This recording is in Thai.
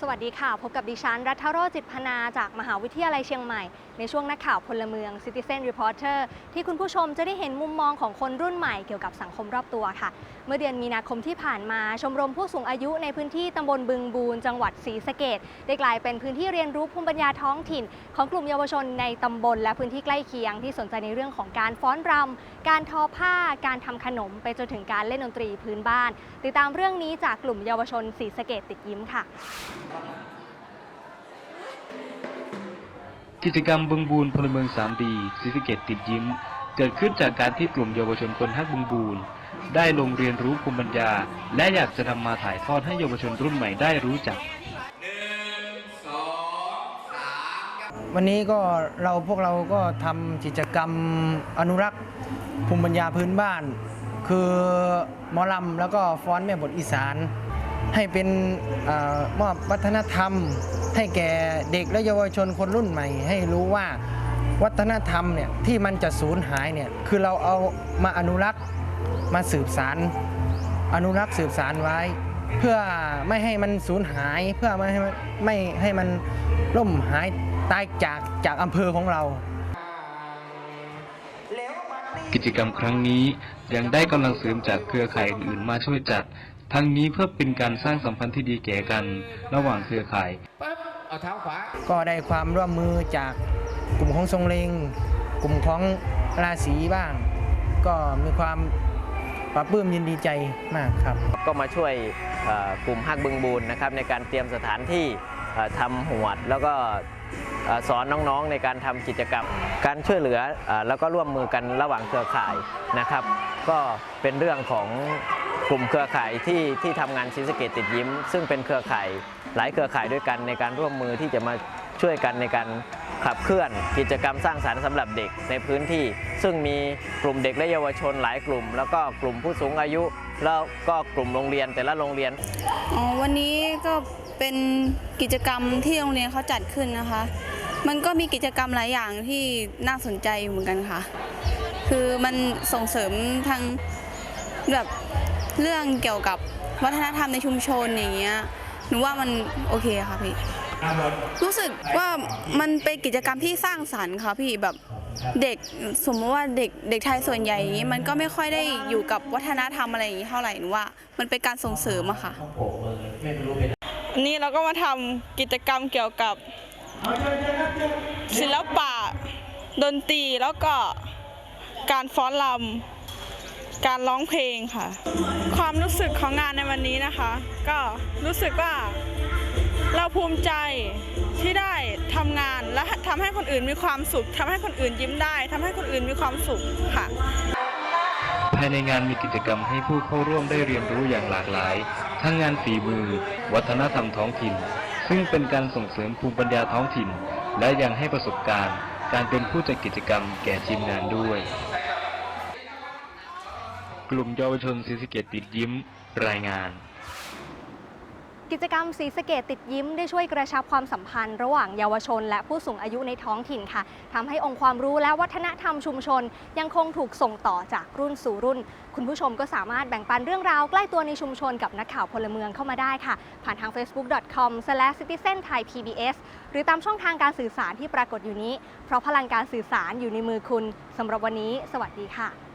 สวัสดีค่ะ พบกับดิฉัน รัฐโรจิตพนา จากมหาวิทยาลัยเชียงใหม่ ในช่วงนักข่าวพลเมือง Citizen Reporter ที่คุณผู้ชมจะได้เห็นมุมมองของคนรุ่นใหม่เกี่ยวกับสังคมรอบตัวค่ะ เมื่อเดือนมีนาคมที่ผ่านมา ชมรมผู้สูงอายุในพื้นที่ตำบลบึงบูนจังหวัดศรีสะเกดได้กลายเป็นพื้นที่เรียนรู้ภูมิปัญญาท้องถิ่น ของกลุ่มเยาวชนในตำบลและพื้นที่ใกล้เคียงที่สนใจในเรื่องของการฟ้อนรำการทอผ้า การทำขนม ไปจนถึงการเล่นดนตรีพื้นบ้าน ติดตามเรื่องนี้จากกลุ่มเยาวชนศรีสะเกดติดยิ้มค่ะกิจกรรมบึงบูนพลเมืองสามดีศรีสเกตติดยิ้ม เกิดขึ้นจากการที่กลุ่มเยาวชนคนฮักบึงบูนได้ลงเรียนรู้ภูมิปัญญา และอยากจะนำมาถ่ายทอดให้เยาวชนรุ่นใหม่ได้รู้จัก วันนี้ก็เราพวกเราก็ทำกิจกรรมอนุรักษ์ภูมิปัญญาพื้นบ้าน คือหมอลำแล้วก็ฟ้อนแม่บทอีสาน ให้เป็นอมอบวัฒนธรรม ให้แก่เด็กและเยาวชนคนรุ่นใหม่ ให้รู้ว่าวัฒนธรรมเนี่ยที่มันจะสูญหายเนี่ยคือเราเอามาอนุรักษ์มาสืบสารอนุรักษ์สืบสารไว้ เพื่อไม่ให้มันสูญหาย เพื่อไม่ให้มันไม่ให้มันล่มหายตายจากจากอำเภอของเรา กิจกรรมครั้งนี้ยังได้กำลังเสริมจากเครือข่ายอื่นๆมาช่วยจัด ทั้งนี้เพื่อเป็นการสร้างสัมพันธ์ที่ดีแก่กันระหว่างเครือข่าย ปั๊บเอาเท้าขวา ก็ได้ความร่วมมือจากกลุ่มของทรงเลงกลุ่มของราศีบ้าง ก็มีความปลาบปลื้มยินดีใจมากครับ ก็มาช่วยเอ่อกลุ่มฮักบึงบูนนะครับในการเตรียมสถานที่เอ่อทำหวด แล้วก็เอ่อสอนน้องๆในการทำกิจกรรม การช่วยเหลือเอ่อแล้วก็ร่วมมือกันระหว่างเครือข่ายนะครับ ก็เป็นเรื่องของ กลุ่มเครือข่ายที่ที่ทำงานศรีสะเกตติดยิ้ม ซึ่งเป็นเครือข่ายหลายเครือข่ายด้วยกันในการร่วมมือที่จะมาช่วยกันในการขับเคลื่อนกิจกรรมสร้างสรรค์สำหรับเด็กในพื้นที่ ซึ่งมีกลุ่มเด็กและเยาวชนหลายกลุ่ม แล้วก็กลุ่มผู้สูงอายุ แล้วก็กลุ่มโรงเรียนแต่ละโรงเรียนอ๋อวันนี้ก็เป็นกิจกรรมที่โรงเรียนเขาจัดขึ้นนะคะ มันก็มีกิจกรรมหลายอย่างที่น่าสนใจเหมือนกันค่ะ คือมันส่งเสริมทางแบบ เรื่องเกี่ยวกับวัฒนธรรมในชุมชนอย่างเงี้ยหนูว่ามันโอเคค่ะพี่ รู้สึกว่ามันเป็นกิจกรรมที่สร้างสรรค์ค่ะพี่แบบเด็กสมมติว่าเด็กเด็กไทยส่วนใหญ่อย่างนี้มันก็ไม่ค่อยได้อยู่กับวัฒนธรรมอะไรอย่างนี้เท่าไหร่หนูว่า มันเป็นการส่งเสริมอะค่ะนนี้เราก็มาทำกิจกรรมเกี่ยวกับ ศิลปะ ดนตรีแล้วก็การฟ้อนรำ การร้องเพลงค่ะ ความรู้สึกของงานในวันนี้นะคะ ก็รู้สึกว่าเราภูมิใจที่ได้ทำงานและทำให้คนอื่นมีความสุขทำให้คนอื่นยิ้มได้ทำให้คนอื่นมีความสุขค่ะ ภายในงานมีกิจกรรมให้ผู้เข้าร่วมได้เรียนรู้อย่างหลากหลาย ทั้งงานฝีมือ วัฒนธรรมท้องถิ่น ซึ่งเป็นการส่งเสริมภูมิปัญญาท้องถิ่น และยังให้ประสบการณ์ การเป็นผู้จัดกิจกรรมแก่ทีมงานด้วย กลุ่มเยาวชนศรีสะเกตติดยิ้มรายงาน กิจกรรมสีสะเกตติดยิ้มได้ช่วยกระชับความสัมพันธ์ระหว่างเยาวชน และผู้สูงอายุในท้องถิ่นค่ะทำให้องค์ความรู้และวัฒนธรรมชุมชน ยังคงถูกส่งต่อจากรุ่นสู่รุ่น คุณผู้ชมก็สามารถแบ่งปันเรื่องราวใกล้ตัวในชุมชนกับนักข่าวพลเมืองเข้ามาได้ค่ะ ผ่านทาง facebook.com/citizenthaipbs หรือตามช่องทางการสื่อสารที่ปรากฏอยู่นี้ เพราะพลังการสื่อสารอยู่ในมือคุณสำหรับวันนี้ สวัสดีค่ะ